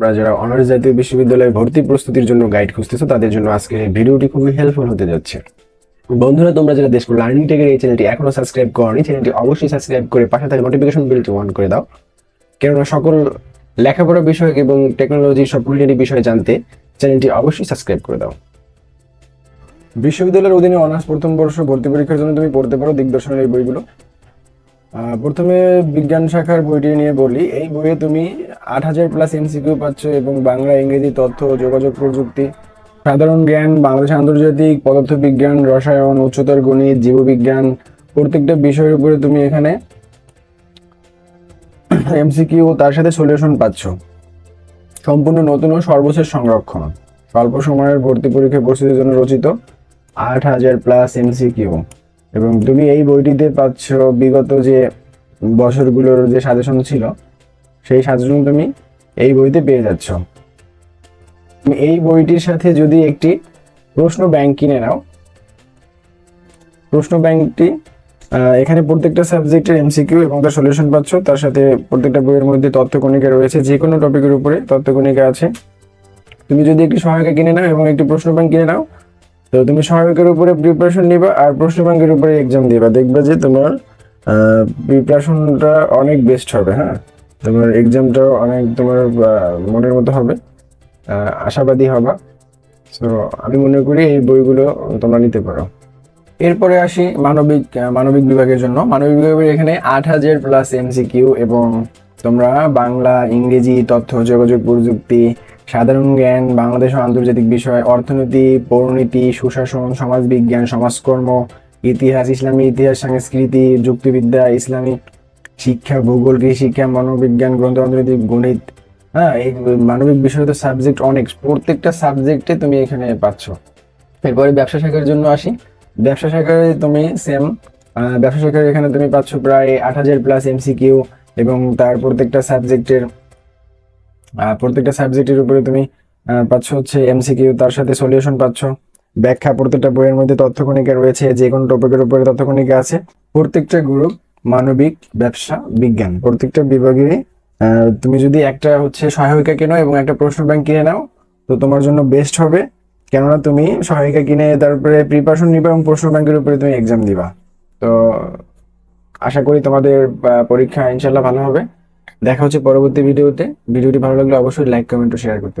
তোমরা যারা অনার্স জাতীয় বিশ্ববিদ্যালয়ে ভর্তি প্রস্তুতির জন্য গাইড খুঁজতেছো, তাদের জন্য আজকে ভিডিওটি খুবই হেল্পফুল হতে যাচ্ছে। বন্ধুরা, তোমরা যারা দেশ লার্নিং টেকের এই চ্যানেলটি এখনও সাবস্ক্রাইব করনি চ্যানেলটি অবশ্যই সাবস্ক্রাইব করে পাশে থাকা নোটিফিকেশন বেলটি অন করে দাও। কেননা সকল লেখাপড়া বিষয়ক এবং টেকনোলজি সব রিলেটেড বিষয় জানতে চ্যানেলটি অবশ্যই সাবস্ক্রাইব করে দাও। বিশ্ববিদ্যালয়ের অধীনে অনার্স প্রথম বর্ষ ভর্তি পরীক্ষার জন্য তুমি পড়তে পারো দিগদর্শনের এই বইগুলো। প্রথমে বিজ্ঞান শাখার বইটি নিয়ে বলি। এই বইয়ে তুমি আট হাজার প্লাস এমসিকিউ পাচ্ছ এবং বাংলা, ইংরেজি, তথ্য, যোগাযোগ প্রযুক্তি, সাধারণ জ্ঞান, বাংলাদেশ আন্তর্জাতিক পদার্থবিজ্ঞান, রসায়ন, উচ্চতর গণিত, জীববিজ্ঞান, প্রত্যেকটা বিষয়ের উপরে তুমি এখানে এমসিকিউ তার সাথে সলিউশন পাচ্ছ। সম্পূর্ণ নতুন ও সর্বশেষ সংরক্ষণ। স্বল্প সময়ের ভর্তি পরীক্ষা প্রস্তুতির জন্য রচিত আট হাজার প্লাস এমসিকিউ এবং তুমি এই বইটিতে পাচ্ছ বিগত যে বছরগুলোর যে সাজেশন ছিল, সেই সাজেশন তুমি এই বইতে পেয়ে যাচ্ছ। তুমি এই বইটির সাথে যদি একটি প্রশ্ন ব্যাংক কিনে নাও, প্রশ্ন ব্যাংকটি এখানে প্রত্যেকটা সাবজেক্টের এমসিকিউ এবং তার সলিউশন পাচ্ছ। তার সাথে প্রত্যেকটা বইয়ের মধ্যে তথ্যকণিকা রয়েছে, যে কোনো টপিকের উপরে তথ্যকণিকা আছে। তুমি যদি একটি সহায়িকা কিনে নাও এবং একটি প্রশ্ন ব্যাংক কিনে নাও তো তুমি সহায়কের উপরে প্রিপারেশন নিবা আর প্রশ্ন ব্যাংকের উপরে এক্সাম দিবা। দেখবা যে তোমার প্রিপারেশনটা অনেক বেস্ট হবে হ্যাঁ? তোমার এক্সামটাও অনেক তোমার মনের মতো হবে আশাবাদী হবা। সো আমি মনে করি এই বইগুলো তোমরা নিতে পারো। এরপরে আসি মানবিক মানবিক বিভাগের জন্য। মানবিক বিভাগের এখানে আট হাজার প্লাস এমসিকিউ এবং তোমরা বাংলা, ইংরেজি, তথ্য, যোগাযোগ, প্রযুক্তি, সাধারণ জ্ঞান, বাংলাদেশ ও আন্তর্জাতিক বিষয়, অর্থনীতি, পৌরনীতি, সুশাসন, সমাজবিজ্ঞান, সমাজকর্ম, ইতিহাস, ইসলামী ইতিহাস, সংস্কৃতি, যুক্তিবিদ্যা ইসলামী শিক্ষা, ভূগোল কৃষি শিক্ষা মনোবিজ্ঞান, গ্রন্থ, অর্থনীতি, গণিত হ্যাঁ এই মানবিক বিষয় তো সাবজেক্ট অনেক। প্রত্যেকটা সাবজেক্টে তুমি এখানে পাচ্ছ। এরপরে ব্যবসা শাখার জন্য আসি। ব্যবসা শাখায় তুমি সেম ব্যবসা শাখার এখানে তুমি পাচ্ছ প্রায় আট হাজার প্লাস এমসিকিউ এবং তার প্রত্যেকটা সাবজেক্টের প্রত্যেকটা সাবজেক্টের উপরে তুমি পাচ্ছ হচ্ছে এমসিকিউ তার সাথে সলিউশন পাচ্ছ। ব্যাখ্যা প্রত্যেকটা বইয়ের মধ্যে তথ্যকণিকা রয়েছে, যে কোনো টপিকের উপরে তথ্যকণিকা আছে। প্রত্যেকটা গ্রুপ মানবিক, ব্যবসা, বিজ্ঞান। প্রত্যেকটা বিভাগে তুমি যদি একটা হচ্ছে সহায়িকা কেনো এবং একটা প্রশ্ন ব্যাংক কিনে নাও, তো তোমার জন্য বেস্ট হবে। কেননা তুমি সহায়িকা কিনে তারপরে প্রিপারেশন নিবা এবং প্রশ্ন ব্যাংকের উপরে তুমি এক্সাম দিবা। তো আশা করি তোমাদের পরীক্ষা ইনশাল্লাহ ভালো হবে। দেখা হচ্ছে পরবর্তী ভিডিওতে। ভিডিওটি ভালো লাগলে অবশ্যই লাইক কমেন্ট ও শেয়ার করতে